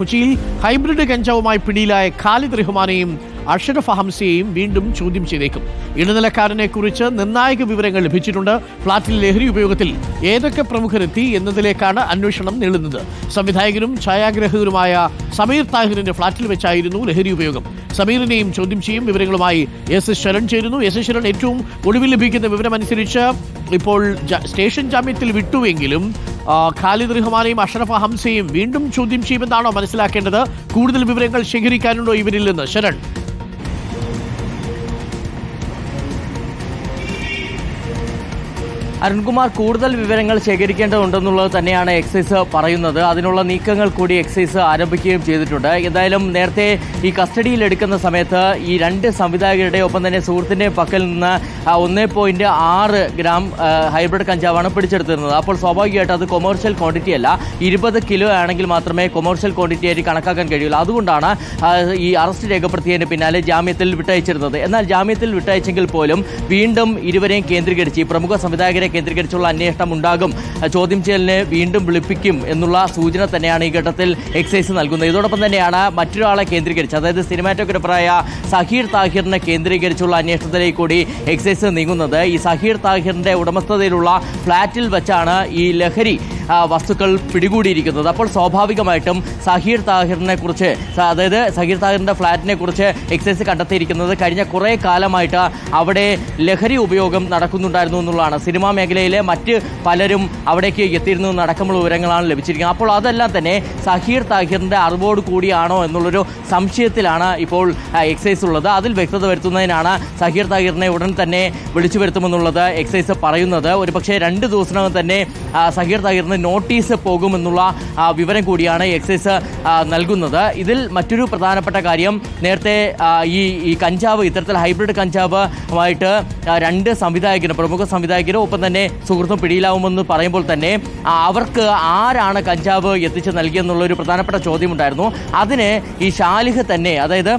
കൊച്ചിയിൽ ഹൈബ്രിഡ് കഞ്ചാവുമായി പിടിയിലായ ഖാലിദ് റഹ്മാനെയും അഷറഫ് ഹംസയെയും വീണ്ടും ചോദ്യം ചെയ്തേക്കും. ഇടനിലക്കാരനെ കുറിച്ച് നിർണായക വിവരങ്ങൾ ലഭിച്ചിട്ടുണ്ട്. ഫ്ളാറ്റിൽ ലഹരി ഉപയോഗത്തിൽ ഏതൊക്കെ പ്രമുഖരെത്തി എന്നതിലേക്കാണ് അന്വേഷണം നീളുന്നത്. സംവിധായകനും ഛായാഗ്രഹകരുമായ സമീർ താഹിറിന്റെ ഫ്ളാറ്റിൽ വെച്ചായിരുന്നു ലഹരി ഉപയോഗം. സമീറിനെയും ചോദ്യം ചെയ്യും. വിവരങ്ങളുമായി എസ് എസ് ശരൺ ചേരുന്നു. എസ് എസ് ശരൺ ഏറ്റവും ഒടുവിൽ ലഭിക്കുന്ന വിവരമനുസരിച്ച് ഇപ്പോൾ സ്റ്റേഷൻ ജാമ്യത്തിൽ വിട്ടുവെങ്കിലും ഖാലിദ് റഹ്മാനെയും അഷറഫ് ഹംസയും വീണ്ടും ചോദ്യം ചെയ്യുമെന്നാണോ മനസ്സിലാക്കേണ്ടത്? കൂടുതൽ വിവരങ്ങൾ ശേഖരിക്കാനുണ്ടോ ഇവരിൽ നിന്ന്? ശരൺ. അരുൺകുമാർ കൂടുതൽ വിവരങ്ങൾ ശേഖരിക്കേണ്ടതുണ്ടെന്നുള്ളത് തന്നെയാണ് എക്സൈസ് പറയുന്നത്. അതിനുള്ള നീക്കങ്ങൾ കൂടി എക്സൈസ് ആരംഭിക്കുകയും ചെയ്തിട്ടുണ്ട്. എന്തായാലും നേരത്തെ ഈ കസ്റ്റഡിയിൽ എടുക്കുന്ന സമയത്ത് ഈ രണ്ട് സംവിധായകരുടെ ഒപ്പം തന്നെ സുഹൃത്തിന്റെ പക്കൽ നിന്ന് ഒന്നേ പോയിന്റ് ആറ് ഗ്രാം ഹൈബ്രിഡ് കഞ്ചാവാണ് പിടിച്ചെടുത്തിരുന്നത്. അപ്പോൾ സ്വാഭാവികമായിട്ട് അത് കൊമേഴ്ഷ്യൽ ക്വാണ്ടിറ്റി അല്ല. ഇരുപത് കിലോ ആണെങ്കിൽ മാത്രമേ കൊമേഴ്ഷ്യൽ ക്വാണ്ടിറ്റി ആയിട്ട് കണക്കാക്കാൻ കഴിയുള്ളൂ. അതുകൊണ്ടാണ് ഈ അറസ്റ്റ് രേഖപ്പെടുത്തിയതിന് പിന്നാലെ ജാമ്യത്തിൽ വിട്ടയച്ചിരുന്നത്. എന്നാൽ ജാമ്യത്തിൽ വിട്ടയച്ചെങ്കിൽ പോലും വീണ്ടും ഇരുവരെയും കേന്ദ്രീകരിച്ച് പ്രമുഖ സംവിധായകരെ കേന്ദ്രീകരിച്ചുള്ള അന്വേഷണം ഉണ്ടാകും ചോദ്യം ചെയ്യലിനെ വീണ്ടും വിളിപ്പിക്കും എന്നുള്ള സൂചന തന്നെയാണ് ഈ ഘട്ടത്തിൽ എക്സൈസ് നൽകുന്നത്. ഇതോടൊപ്പം തന്നെയാണ് മറ്റൊരാളെ കേന്ദ്രീകരിച്ച് അതായത് സിനിമാറ്റോഗ്രാഫറായ സഹീർ താഹിറിനെ കേന്ദ്രീകരിച്ചുള്ള അന്വേഷണത്തിലേക്ക് കൂടി എക്സൈസ് നീങ്ങുന്നത്. ഈ സഹീർ താഹിറിന്റെ ഉടമസ്ഥതയിലുള്ള ഫ്ളാറ്റിൽ വെച്ചാണ് ഈ ലഹരി വസ്തുക്കൾ പിടികൂടിയിരിക്കുന്നത്. അപ്പോൾ സ്വാഭാവികമായിട്ടും സഹീർ താഹിറിനെ കുറിച്ച് അതായത് സഹീർ താഹിറിന്റെ ഫ്ലാറ്റിനെ കുറിച്ച് എക്സൈസ് കണ്ടെത്തിയിരിക്കുന്നത് കഴിഞ്ഞ കുറേ കാലമായിട്ട് അവിടെ ലഹരി ഉപയോഗം നടക്കുന്നുണ്ടായിരുന്നു എന്നുള്ളതാണ്. സിനിമാ മേഖലയിലെ മറ്റ് പലരും അവിടേക്ക് എത്തിയിരുന്നു എന്നടക്കമുള്ള വിവരങ്ങളാണ് ലഭിച്ചിരിക്കുന്നത്. അപ്പോൾ അതെല്ലാം തന്നെ സഹീർ താഹിറിന്റെ അറിവോട് കൂടിയാണോ എന്നുള്ളൊരു സംശയത്തിലാണ് ഇപ്പോൾ എക്സൈസ് ഉള്ളത്. അതിൽ വ്യക്തത വരുത്തുന്നതിനാണ് സഹീർ താഹിറിനെ ഉടൻ തന്നെ വിളിച്ചു വരുത്തുമെന്നുള്ളത് എക്സൈസ് പറയുന്നത്. ഒരുപക്ഷെ രണ്ട് ദിവസത്തിനകം തന്നെ സഹീർ താഹിറിന് നോട്ടീസ് പോകുമെന്നുള്ള വിവരം കൂടിയാണ് എക്സൈസ് നൽകുന്നത്. ഇതിൽ മറ്റൊരു പ്രധാനപ്പെട്ട കാര്യം നേരത്തെ ഈ ഈ കഞ്ചാവ് ഇത്തരത്തിൽ ഹൈബ്രിഡ് കഞ്ചാവുമായിട്ട് രണ്ട് സംവിധായകരും പ്രമുഖ സംവിധായകരും ഒപ്പം തന്നെ സുഹൃത്തും പിടിയിലാവുമെന്ന് പറയുമ്പോൾ തന്നെ അവർക്ക് ആരാണ് കഞ്ചാവ് എത്തിച്ച് നൽകിയെന്നുള്ള ഒരു പ്രധാനപ്പെട്ട ചോദ്യമുണ്ടായിരുന്നു. അതിന് ഈ ഷാലിഹ് തന്നെ അതായത്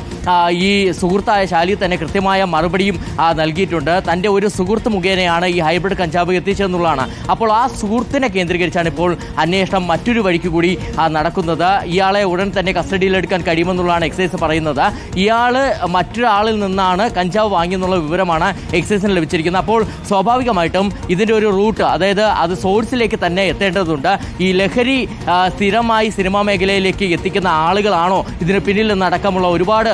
ഈ സുഹൃത്തായ ഷാലിഹ് തന്നെ കൃത്യമായ മറുപടിയും നൽകിയിട്ടുണ്ട്. തന്റെ ഒരു സുഹൃത്ത് മുഖേനയാണ് ഈ ഹൈബ്രിഡ് കഞ്ചാവ് എത്തിച്ചതെന്നുള്ളതാണ്. അപ്പോൾ ആ സുഹൃത്തിനെ കേന്ദ്രീകരിച്ചാണ് ഇപ്പോൾ അന്വേഷണം മറ്റൊരു വഴിക്ക് കൂടി നടക്കുന്നത്. ഇയാളെ ഉടൻ തന്നെ കസ്റ്റഡിയിലെടുക്കാൻ കഴിയുമെന്നുള്ളതാണ് എക്സൈസ് പറയുന്നത്. ഇയാൾ മറ്റൊരാളിൽ നിന്നാണ് കഞ്ചാവ് വാങ്ങിയെന്നുള്ള വിവരമാണ് എക്സൈസിന് ലഭിച്ചിരിക്കുന്നത്. അപ്പോൾ സ്വാഭാവികമായിട്ടും ഇതിന്റെ ഒരു റൂട്ട് അതായത് അത് സോഴ്സിലേക്ക് തന്നെ എത്തേണ്ടതുണ്ട്. ഈ ലഹരി സ്ഥിരമായി സിനിമാ മേഖലയിലേക്ക് എത്തിക്കുന്ന ആളുകളാണോ ഇതിന് പിന്നിൽ നിന്നടക്കമുള്ള ഒരുപാട്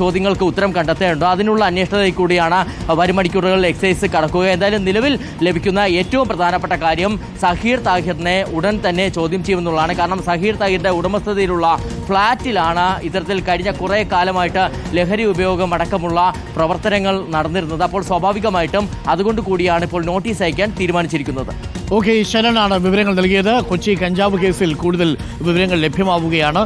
ചോദ്യങ്ങൾക്ക് ഉത്തരം കണ്ടെത്തേണ്ടത്. അതിനുള്ള അന്വേഷണത്തിൽ കൂടിയാണ് വരും മണിക്കൂറുകളിൽ എക്സൈസ് കടക്കുക. എന്തായാലും നിലവിൽ ലഭിക്കുന്ന ഏറ്റവും പ്രധാനപ്പെട്ട കാര്യം സഹീർ താഹിറിനെ ഉടൻ തന്നെ ചോദ്യം ചെയ്യുമെന്നുള്ളതാണ്. കാരണം സഹീർ താഹിറിന്റെ ഉടമസ്ഥതയിലുള്ള ഫ്ളാറ്റിലാണ് ഇത്തരത്തിൽ കഴിഞ്ഞ കുറേ കാലമായിട്ട് ലഹരി ഉപയോഗം അടക്കമുള്ള പ്രവർത്തനങ്ങൾ നടന്നിരുന്നത്. അപ്പോൾ സ്വാഭാവികമായിട്ടും അതുകൊണ്ട് കൂടിയാണ് ഇപ്പോൾ നോട്ടീസ് അയക്കാൻ തീരുമാനിച്ചിരിക്കുന്നത്. ഓക്കെ ശരണാണ് വിവരങ്ങൾ നൽകിയത്. കൊച്ചി കഞ്ചാവ് കേസിൽ കൂടുതൽ വിവരങ്ങൾ ലഭ്യമാവുകയാണ്.